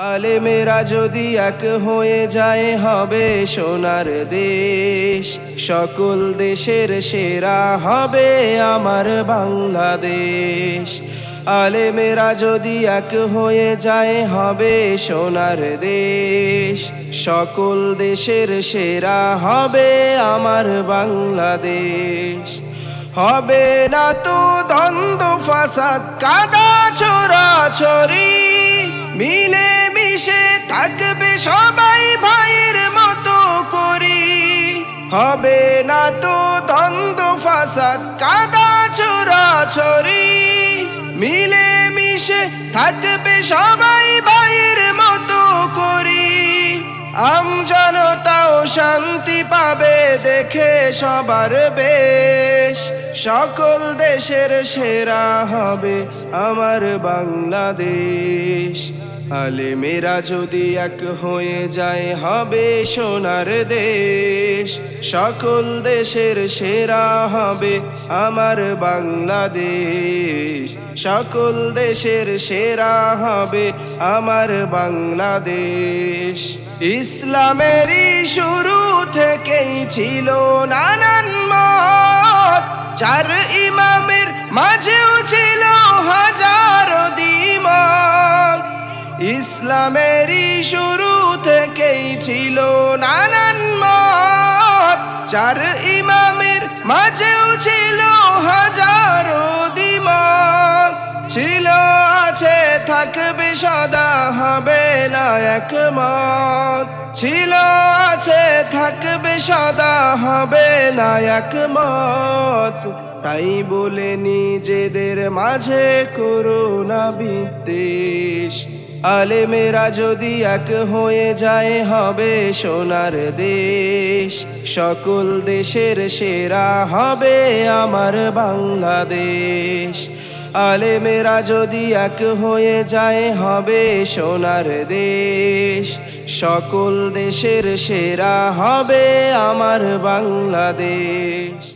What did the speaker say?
আলেমেরা যদি এক হয়ে যায় হবে সোনার দেশ। সকল দেশের সেরা হবে আমার বাংলাদেশ। আলে আলেমেরা যদি এক হয়ে যায় হবে সোনার দেশ। সকল দেশের সেরা হবে আমার বাংলাদেশ। হবে না তো দ্বন্দ্ব, ফাসাদ, কাদা, ছোড়া, ছড়ি। মিলে মিশে থাকবে সবাই ভাইয়ের মতো করি। হবে না তো দ্বন্দ্ব, ফাসাদ, কাদা ছোড়া ছড়ি মিলে মিশে থাকবে সবাই ভাইয়ের মতো করি। আম জনতাও শান্তি পাবে দেখে সবার বেশ। সকল দেশের সেরা হবে আমার বাংলাদেশ। আলেমেরা যদি এক হয়ে যায়, হবে সোনার দেশ। সকল দেশের সেরা হবে আমার বাংলাদেশ। সকল দেশের সেরা হবে আমার বাংলাদেশ। ইসলামেরই শুরু থেকেই ছিল নানান মত। চার ইমামের মাঝেও ইসলামেরই শুরু থেকেই ছিল নানান মত। চার ইমামের মাঝেও ছিল হাজারো দ্বিমত ছিল, আছে, থাকবে, সদা হবে না একমত। ছিল, আছে, থাকবে, সদা হবে না একমত। তাই বলে নিজেদের মাঝে করোনা বিদ্বেষ। আলেমেরা যদি এক হয়ে যায় হবে সোনার দেশ। সকল দেশের সেরা হবে আমার বাংলাদেশ। আলেমেরা যদি এক হয়ে যায় হবে সোনার দেশ। সকল দেশের সেরা হবে আমার বাংলাদেশ।